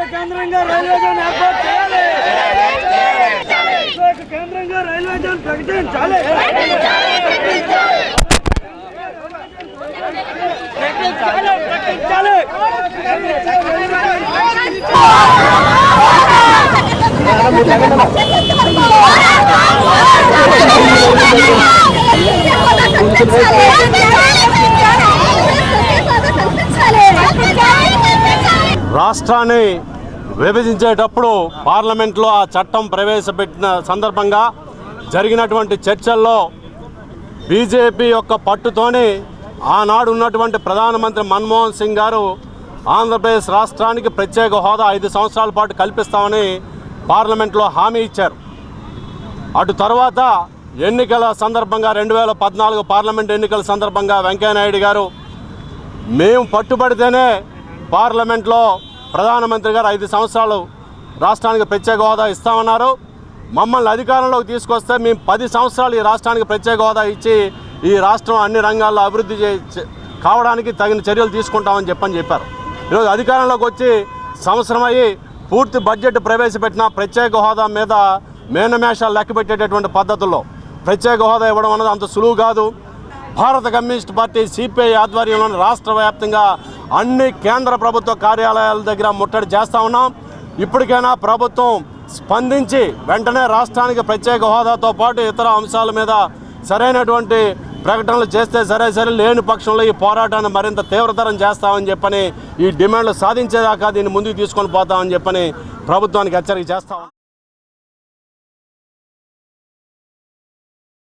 విశాఖ కేంద్రంగా railway zone ఏర్పాటు చేయాలి. విశాఖ కేంద్రంగా రైల్వే జోన్ ప్రకటించాలి. ప్రకటించాలి ప్రకటించాలి. ప్రకటించాలి రాష్ట్రాన్ని విభజించేటప్పుడు పార్లమెంట్లో ఆ చట్టం ప్రవేశపెట్టిన సందర్భంగా జరిగినటువంటి చర్చల్లో బీజేపీ యొక్క పట్టుతోని ఆనాడు ఉన్నటువంటి ప్రధానమంత్రి మన్మోహన్ సింగ్ గారు ఆంధ్రప్రదేశ్ రాష్ట్రానికి ప్రత్యేక హోదా ఐదు సంవత్సరాల పాటు కల్పిస్తామని పార్లమెంట్లో హామీ ఇచ్చారు. అటు తర్వాత ఎన్నికల సందర్భంగా రెండు వేల పద్నాలుగు పార్లమెంట్ ఎన్నికల సందర్భంగా వెంకయ్యనాయుడు గారు మేము పట్టుబడితేనే పార్లమెంట్లో ప్రధానమంత్రి గారు ఐదు సంవత్సరాలు రాష్ట్రానికి ప్రత్యేక హోదా ఇస్తామన్నారు. మమ్మల్ని అధికారంలోకి తీసుకొస్తే మేము పది సంవత్సరాలు ఈ రాష్ట్రానికి ప్రత్యేక హోదా ఇచ్చి ఈ రాష్ట్రం అన్ని రంగాల్లో అభివృద్ధి చే- కావడానికి తగిన చర్యలు తీసుకుంటామని చెప్పని చెప్పారు. ఈరోజు అధికారంలోకి వచ్చి సంవత్సరం అయ్యి పూర్తి బడ్జెట్ ప్రవేశపెట్టిన ప్రత్యేక హోదా మీద మేనమేషాలు లెక్క పెట్టేటటువంటి పద్ధతుల్లో ప్రత్యేక హోదా ఇవ్వడం అన్నది అంత సులువు కాదు. భారత కమ్యూనిస్ట్ పార్టీ సిపిఐ ఆధ్వర్యంలోని రాష్ట్ర వ్యాప్తంగా అన్ని కేంద్ర ప్రభుత్వ కార్యాలయాల దగ్గర ముట్టడి చేస్తా ఉన్నాం. ఇప్పటికైనా ప్రభుత్వం స్పందించి వెంటనే రాష్ట్రానికి ప్రత్యేక హోదాతో పాటు ఇతర అంశాల మీద సరైనటువంటి ప్రకటనలు చేస్తే సరే సరే లేని పక్షంలో ఈ పోరాటాన్ని మరింత తీవ్రతరం చేస్తామని చెప్పని ఈ డిమాండ్లు సాధించేదాకా దీన్ని ముందుకు తీసుకొని పోతామని చెప్పని ప్రభుత్వానికి హెచ్చరిక చేస్తాం